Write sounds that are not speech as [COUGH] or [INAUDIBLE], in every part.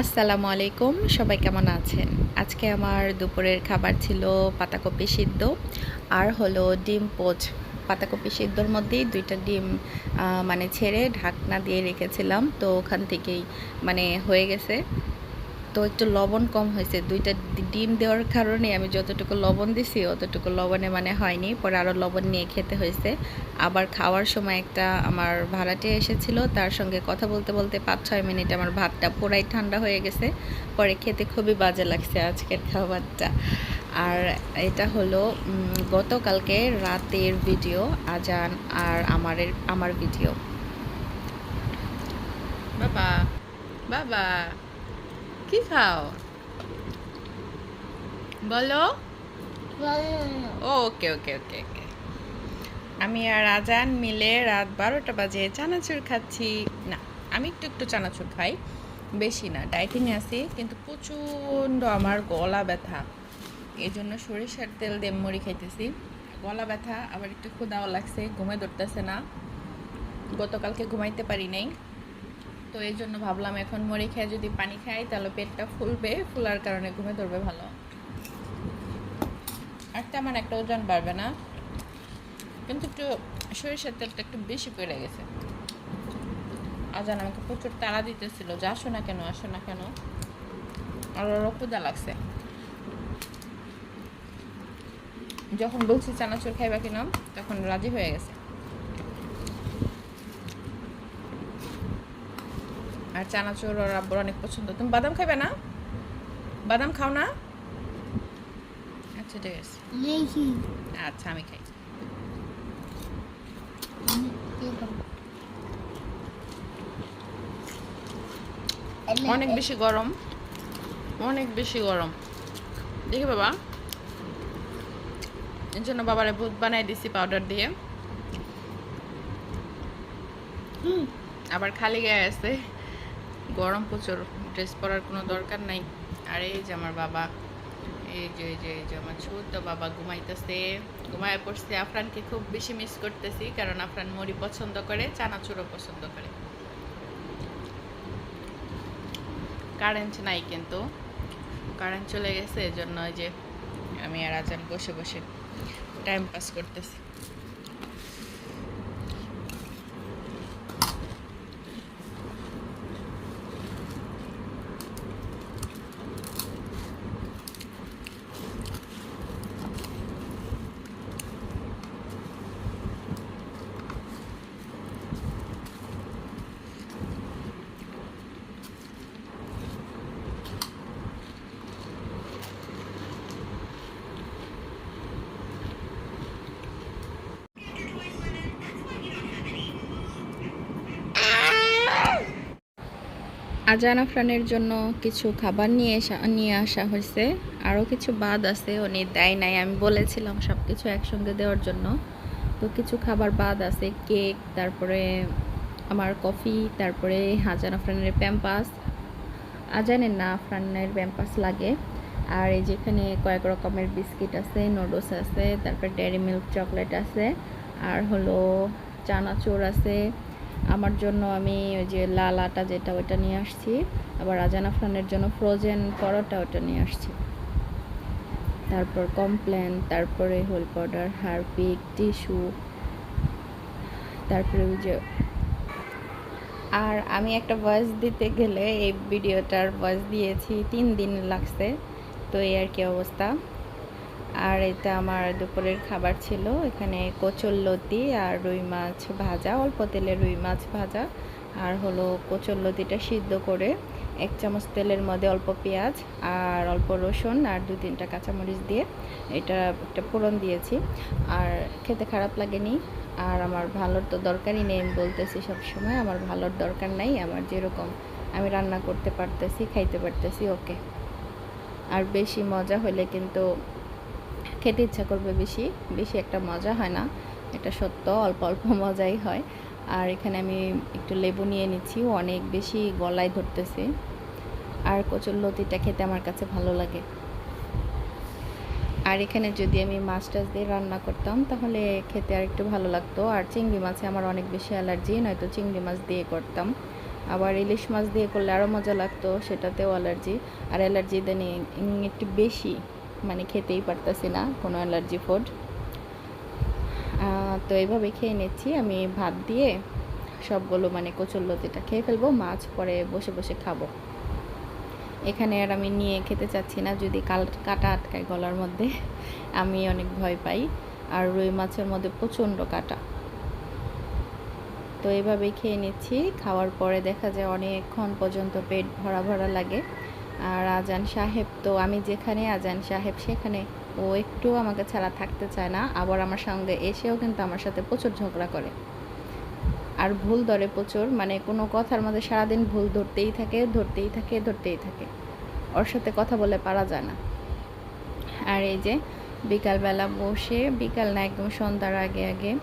আসসালামু আলাইকুম, সবাই কেমন আছেন? আজকে আমার দুপুরের খাবার ছিল পাতাকপি সিদ্ধ আর হলো ডিম পোচ। পাতাকপি সিদ্ধর মধ্যেই দুইটা ডিম মানে ছেড়ে ঢাকনা দিয়ে রেখেছিলাম, তো ওখান থেকেই মানে হয়ে গেছে। তো একটু লবণ কম হয়েছে। দুইটা ডিম দেওয়ার কারণে আমি যতটুকু লবণ দিছি, অতটুকু লবণে মানে হয়নি। পরে আরও লবণ নিয়ে খেতে হয়েছে। আবার খাওয়ার সময় একটা আমার ভাড়াটে এসেছিল, তার সঙ্গে কথা বলতে বলতে পাঁচ ছয় মিনিট আমার ভাতটা পুরাই ঠান্ডা হয়ে গেছে। পরে খেতে খুবই বাজে লাগছে আজকের খাবারটা। আর এটা হলো গতকালকে রাতের ভিডিও, আজান আর আমারের, আমার ভিডিও। বাবা বাবা। কি খাও? বলো। ওকে ওকে ওকে ওকে। আমি আর আজান মিলে রাত বারোটা বাজে চানাচুর খাচ্ছি। না, আমি একটু একটু চানাচুর খাই। বেশি না ডাইটিংয়ে আছি, কিন্তু প্রচণ্ড আমার গলা ব্যথা। এই জন্য সরিষার তেল দিয়ে মুড়ি খাইতেছি। গলা ব্যথা, আবার একটু ক্ষুদাও লাগছে, ঘুমে ধরতেছে না। গতকালকে ঘুমাইতে পারি নাই। তো এই জন্য ভাবলাম এখন মুড়ি খেয়ে যদি পানি খাই, তাহলে পেটটা ফুলবে, ফুলার কারণে ঘুমে ধরবে ভালো। আর তেমন একটা ওজন বাড়বে না, কিন্তু একটু সরিষার তেলটা একটু বেশি পড়ে গেছে। আজান আমাকে প্রচুর তাড়া দিতেছিল যে আসো না কেন, আসো না কেন? আর ক্ষুদা লাগছে। যখন বলছি চানাচুর খাইবা কিনা, তখন রাজি হয়ে গেছে। আর চানাচুর ওর আব্বুর অনেক পছন্দ। তুমি বাদাম খাইবে না? বাদাম খাও না? আচ্ছা ঠিক আছে। আচ্ছা আমি খাই। অনেক বেশি গরম। অনেক বেশি গরম। দেখি বাবা। এর জন্য বাবারে ভূত বানাই দিছি পাউডার দিয়ে। আবার খালি গায়ে আছে। গরম প্রচুর ড্রেস পরার কোনো দরকার নাই। আর এই যে আমার বাবা, এই যে এই যে এই যে আমার ছোট বাবা ঘুমাইতেছে। ঘুমায় পড়ছে। আফরানকে খুব বেশি মিস করতেছি কারণ আফরান মুড়ি পছন্দ করে, চানাচুরও পছন্দ করে। কারেন্ট নাই কিন্তু। কারেন্ট চলে গেছে এজন্য যে আমি আর আজান বসে বসে টাইম পাস করতেছি। আজান আফরানের জন্য কিছু খাবার নিয়ে আসা নিয়ে আসা হয়েছে। আরও কিছু বাদ আছে, উনি দেয় নাই। আমি বলেছিলাম সব কিছু একসঙ্গে দেওয়ার জন্য। তো কিছু খাবার বাদ আছে, কেক, তারপরে আমার কফি, তারপরে আজান আফরানের প্যাম্পাস। আজানের না, আফরানের প্যাম্পাস লাগে। আর এই যেখানে কয়েক রকমের বিস্কিট আছে, নুডলস আছে, তারপরে ডেয়ারি মিল্ক চকলেট আছে। আর হলো চানাচুর আছে। আমার জন্য আমি ওই যে লাল আটা যেটা ওটা নিয়ে আসছি। আবার আজান আফরানের জন্য ফ্রোজেন পরোটা ওটা নিয়ে আসছি। তারপর কমপ্লেন তারপরে হোল পাউডার হারপিক টিস্যু তারপরে ওই যে আর আমি একটা ভয়েস দিতে গেলে এই ভিডিওটার ভয়েস দিয়েছি, তিন দিন লাগছে। তো এই আর কি অবস্থা। আর এটা আমার দুপুরের খাবার ছিল। এখানে কচুরলতি আর রুই মাছ ভাজা, অল্প তেলে রুই মাছ ভাজা। আর হলো কচুরলতিটা সিদ্ধ করে এক চামচ তেলের মধ্যে অল্প পেঁয়াজ আর অল্প রসুন আর দু তিনটা কাঁচামরিচ দিয়ে এটা একটা ফোড়ন দিয়েছি। আর খেতে খারাপ লাগেনি। আর আমার ভালোর তো দরকারই নেই, আমি বলতেছি সবসময়, আমার ভালোর দরকার নাই, আমার যেরকম আমি রান্না করতে পারতেছি, খাইতে পারতেছি, ওকে। আর বেশি মজা হলে কিন্তু খেতে ইচ্ছা করবে বেশি বেশি একটা মজা হয় না, এটা সত্য, অল্প অল্প [LAUGHS] মজাই হয়। আর এখানে আমি একটু লেবু নিয়ে নিচ্ছি অনেক বেশি গলায় ধরতেছে। আর কচুর লতিটা খেতে আমার কাছে ভালো লাগে। আর এখানে যদি আমি মাছ টাছ দিয়ে রান্না করতাম, তাহলে খেতে আর একটু ভালো লাগতো। আর চিংড়ি মাছে আমার অনেক বেশি অ্যালার্জি, নয়তো চিংড়ি মাছ দিয়ে করতাম। আবার ইলিশ মাছ দিয়ে করলে আরও মজা লাগতো, সেটাতেও অ্যালার্জি। আর অ্যালার্জি দেন একটু বেশি। মানে খেতেই পারতেছি না, কোনো অ্যালার্জি ফুড তো এইভাবে খেয়ে নিচ্ছি, আমি ভাত দিয়ে সবগুলো মানে কচুরলতিটা খেয়ে ফেলব, মাছ পরে বসে বসে খাব। এখানে আর আমি নিয়ে খেতে চাচ্ছি না, যদি কাল, কাটা আটকায় গলার মধ্যে, [LAUGHS] আমি অনেক ভয় পাই। আর রুই মাছের মধ্যে প্রচণ্ড কাটা। তো এইভাবেই খেয়ে নিচ্ছি, খাওয়ার পরে দেখা যায় অনেকক্ষণ পর্যন্ত পেট ভরা ভরা লাগে। আর আজান সাহেব তো আমি যেখানে আজান সাহেব, সেখানে। ও একটু আমাকে ছাড়া থাকতে চায় না, আবার আমার সঙ্গে এসেও কিন্তু আমার সাথে প্রচুর ঝগড়া করে। আর ভুল ধরে প্রচুর মানে কোনো কথার মধ্যে সারাদিন ভুল ধরতেই থাকে ধরতেই থাকে ধরতেই থাকে। ওর সাথে কথা বলে পারা যায় না। আর এই যে বিকালবেলা বসে, বিকাল না একদম সন্ধ্যার আগে আগে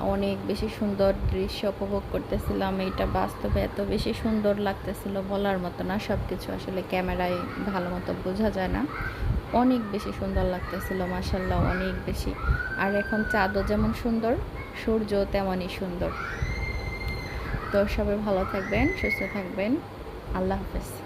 অনেক বেশি সুন্দর দৃশ্য উপভোগ করতেছিলাম। এটা বাস্তবে এত বেশি সুন্দর লাগতেছিল বলার মতো না সব কিছু আসলে ক্যামেরায় ভালো মতো বোঝা যায় না। অনেক বেশি সুন্দর লাগতেছিল মাসাল্লাহ অনেক বেশি। আর এখন চাঁদও যেমন সুন্দর সূর্য তেমনই সুন্দর। তো সবাই ভালো থাকবেন, সুস্থ থাকবেন। আল্লাহ হাফেজ।